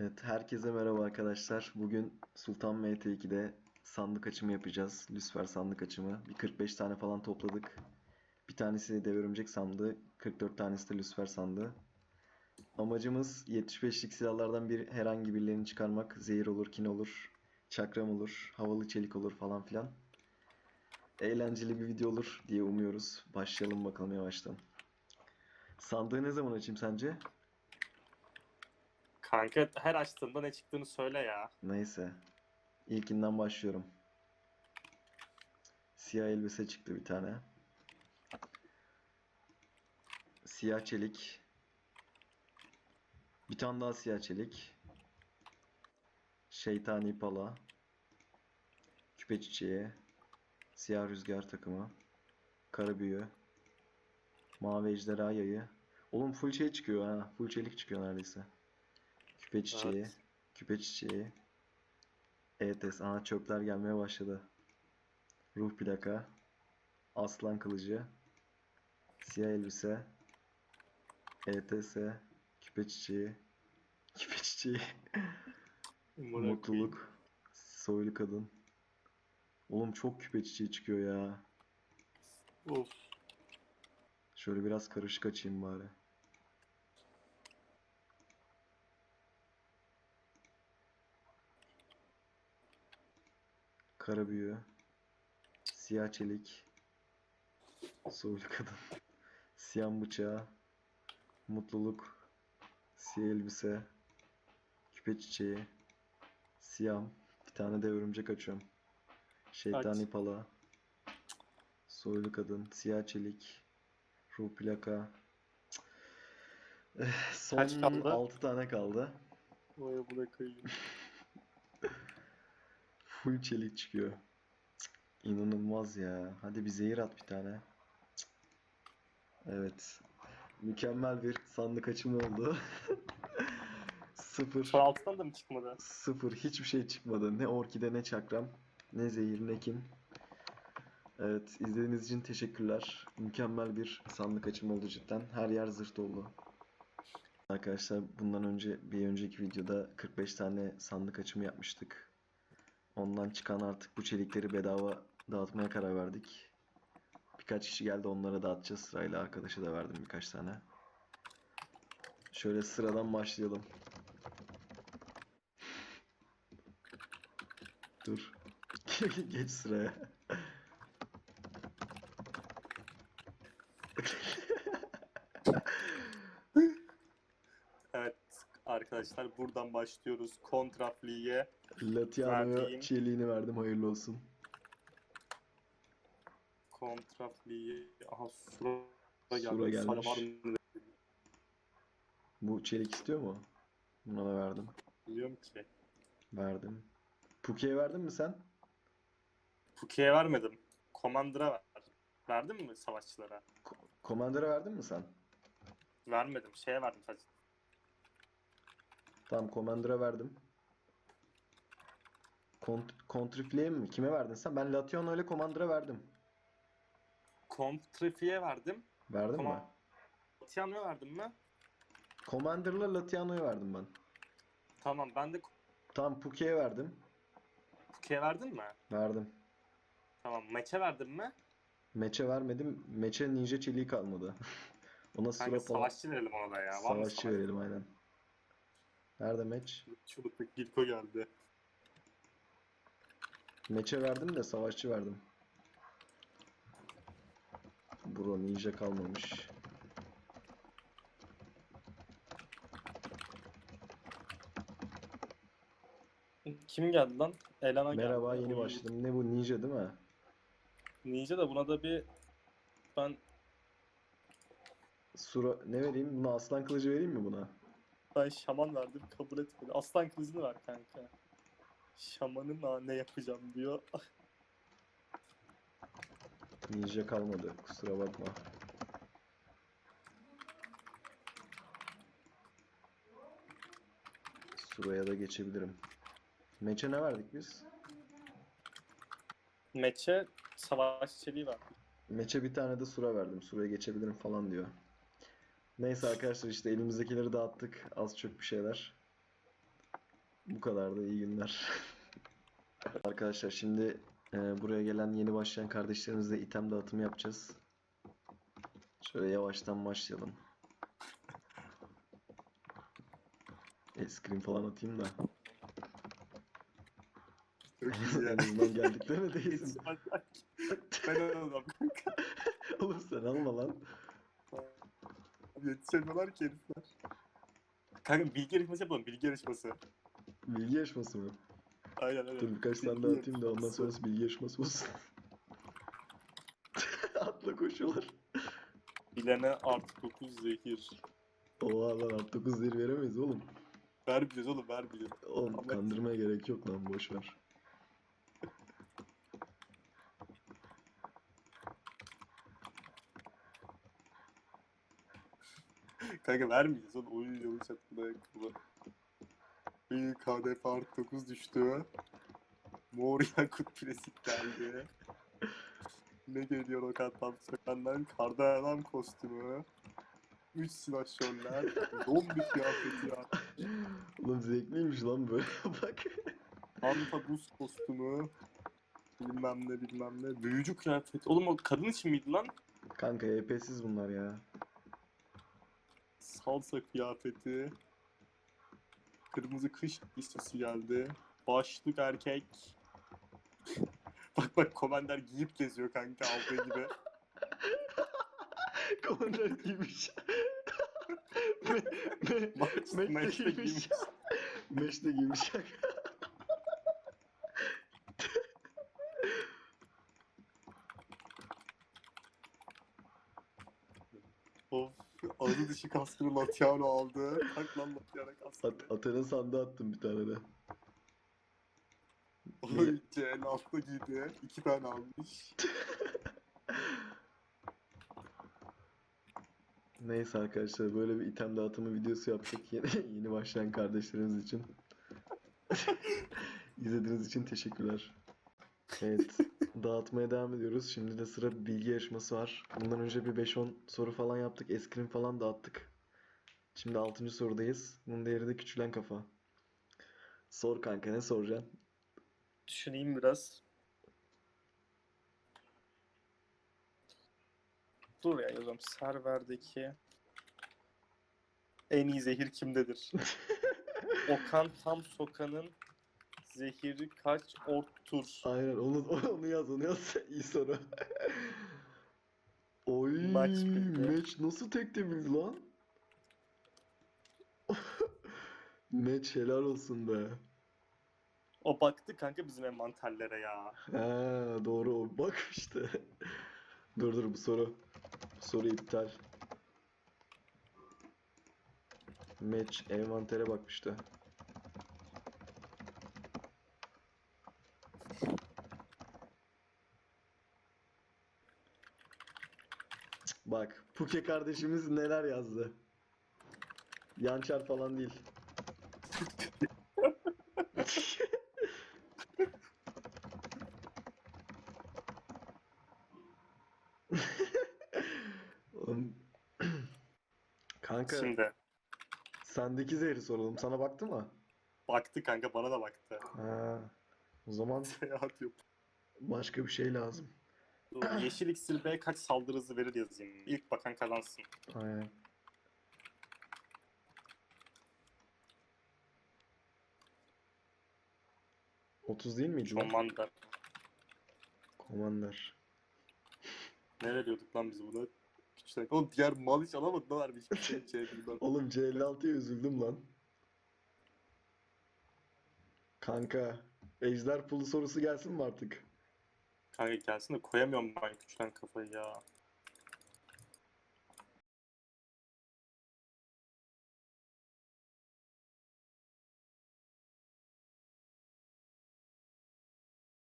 Evet, herkese merhaba arkadaşlar. Bugün Sultan MT2'de sandık açımı yapacağız. Lüsfer sandık açımı. Bir 45 tane falan topladık. Bir tanesi dev örümcek sandığı, 44 tanesi de Lüsfer sandığı. Amacımız 75'lik silahlardan bir herhangi birilerini çıkarmak. Zehir olur, kin olur, çakram olur, havalı çelik olur falan filan. Eğlenceli bir video olur diye umuyoruz. Başlayalım bakalım yavaştan. Sandığı ne zaman açayım sence? Kanka her açtığında ne çıktığını söyle ya. Neyse. İlkinden başlıyorum. Siyah elbise çıktı bir tane. Siyah çelik. Bir tane daha siyah çelik. Şeytani pala. Küpe çiçeği. Siyah rüzgar takımı. Kara büyü. Mavi ejderha yayı. Oğlum full şey çıkıyor ha. Full çelik çıkıyor neredeyse. Küpe çiçeği. Evet. Küpe çiçeği. ETS. Aha çöpler gelmeye başladı. Ruh plaka. Aslan kılıcı. Siyah elbise. ETS. Küpe çiçeği. Küpe çiçeği. Mutluluk. Soylu kadın. Oğlum çok küpe çiçeği çıkıyor ya. Of. Şöyle biraz karışık açayım bari. Kara büyü. Siyah çelik. Soylu kadın. Siyah bıçağı. Mutluluk. Siyah elbise. Küpe çiçeği. Siyah. Bir tane de örümcek açıyorum. Şeytani pala. Soylu kadın. Siyah çelik. Ruh plaka. Eh, Son Kaç kaldı? 6 tane kaldı. Vay buna koyayım. Full çelik çıkıyor. Cık, İnanılmaz ya. Hadi bir zehir at bir tane. Cık. Evet. Mükemmel bir sandık açımı oldu. Sıfır. Altından da mı çıkmadı? Sıfır. Hiçbir şey çıkmadı. Ne orkide ne çakram. Ne zehir ne kin. Evet. izlediğiniz için teşekkürler. Mükemmel bir sandık açımı oldu cidden. Her yer zırh dolu. Arkadaşlar bundan önce bir önceki videoda 45 tane sandık açımı yapmıştık. Ondan çıkan artık bu çelikleri bedava dağıtmaya karar verdik. Birkaç kişi geldi onlara dağıtacağız sırayla. Arkadaşa da verdim birkaç tane. Şöyle sıradan başlayalım. Dur. Geç sıraya. Evet arkadaşlar buradan başlıyoruz. Kontrafliye. Latiano'ya çeliğini verdim hayırlı olsun. Kontrafliye. Aha Sura geldi. Sura gelmiş. Salamar Bu çelik istiyor mu? Buna da verdim. biliyorum ki. Verdim. Puki'ye verdin mi sen? Puki'ye vermedim. Commander'a ver. Verdin mi savaşçılara? Ko- Commander'a verdin mi sen? Vermedim. Şeye verdim sadece. Tamam Commander'a verdim. Kont Kontrifliye mi? Kime verdin sen? Ben Latiano ile Commander'a verdim. Kontrafliye verdim. Verdin mi? Tamam. Tiano'ya verdim mi? Commander'la Latiano'ya verdim ben. Tamam ben de Tamam Puki'ye verdim. Puki'ye verdin mi? Verdim. Tamam. Meç'e verdin mi? Meç'e vermedim. Meç'e ninja çeliği kalmadı. Ona Kanka savaşçı verelim ona da ya. Var Savaşçı savaşçı? verelim aynen. Nerede meç? Çubuklu Gilko geldi. Meç'e verdim de savaşçı verdim. Bro ninja kalmamış. Kim geldi lan? Elena geldi. Merhaba yeni başladım. Ne bu ninja değil mi? Ninja da buna da bir ben Sura ne vereyim? Buna aslan kılıcı vereyim mi buna? Ben şaman verdim kabul etmedi. Aslan kılıcını ver kanka. Şamanın ha ne yapacağım diyor. Ninja kalmadı. Kusura bakma. Suraya da geçebilirim. Meç'e ne verdik biz? Meç'e savaş çeliği verdim. Meç'e bir tane de sura verdim. Suraya geçebilirim falan diyor. Neyse arkadaşlar işte elimizdekileri dağıttık. Az çok bir şeyler. Bu kadar da iyi günler. Arkadaşlar şimdi e, buraya gelen yeni başlayan kardeşlerimizle item dağıtımı yapacağız. Şöyle yavaştan başlayalım. Eskrim falan atayım da. En azından geldiklerine değilsin. ben alalım. Oğlum sen alma lan. Yetişemiyorlar ki herifler. Kanka bilgi yarışması yapalım. Bilgi yarışması. Bilgi yarışması mı? Aynen aynen. Dur birkaç tane daha atayım da ondan sonrası bilgi yarışması olsun. Atla koşuyorlar. Bilene artı 9 zehir. Oha lan alt 9 zehir veremeyiz oğlum. Vermeyeceğiz oğlum vermeyeceğiz. Oğlum Ama- kandırmaya gerek yok lan boş ver. Kanka vermeyeceğiz oğlum. Oyun yolu çatında ayakkabı. Bir KDF artı 9 düştü. Mor yakut klasik geldi. ne geliyor o katlam sökandan? Karda adam kostümü. 3 silahşörler. Don bir kıyafeti ya. Oğlum zevkliymiş lan böyle bak. Anta buz kostümü. Bilmem ne bilmem ne. Büyücü kıyafeti. Oğlum o kadın için miydi lan? Kanka EP'siz bunlar ya. Salsa kıyafeti. Kırmızı kış listesi geldi. Başlık erkek. bak bak komender giyip geziyor kanka aldığı gibi. Komandör giymiş. me, me, Maç, Meç de maçta giymiş. giymiş. Meş de giymiş. Of. Ağzı dışı kaskını Latiano aldı. Tak lan Latiano kaskını. At, Athena sandığı attım bir tane de. Oy CL altta giydi. İki tane almış. Neyse arkadaşlar böyle bir item dağıtımı videosu yaptık yeni, yeni başlayan kardeşlerimiz için. İzlediğiniz için teşekkürler. Evet, dağıtmaya devam ediyoruz. Şimdi de sıra bilgi yarışması var. Bundan önce bir 5-10 soru falan yaptık. Eskrim falan dağıttık. Şimdi 6. sorudayız. Bunun değeri de küçülen kafa. Sor kanka ne soracaksın? Düşüneyim biraz. Dur ya yazıyorum. Serverdeki en iyi zehir kimdedir? Okan Tam Sokan'ın zehiri kaç orktur? Aynen onu, onu yaz onu yaz. İyi soru. Oy Maç. Meç nasıl tekte bildi lan? Meç helal olsun be. O baktı kanka bizim envanterlere ya. Ha doğru o bak işte. Dur dur bu soru. Bu soru iptal. Meç envantere bakmıştı. Bak Puke kardeşimiz neler yazdı. Yançar falan değil. Oğlum, Kanka Şimdi sendeki zehri soralım. Sana baktı mı? baktı kanka bana da baktı. Ha, o zaman Seyahat yok. başka bir şey lazım. Dur, Yeşil iksir B kaç saldırı hızı verir yazayım. İlk bakan kazansın. Aynen. Otuz değil miydi lan? Commander. Commander. Ne veriyorduk lan biz buna? Küçük. Oğlum diğer mal hiç alamadılar mı hiçbir şey. Oğlum C56'ya üzüldüm lan. Kanka, Ejder Pulu sorusu gelsin mi artık? Kanka gelsin de koyamıyorum ben küçükten kafayı ya.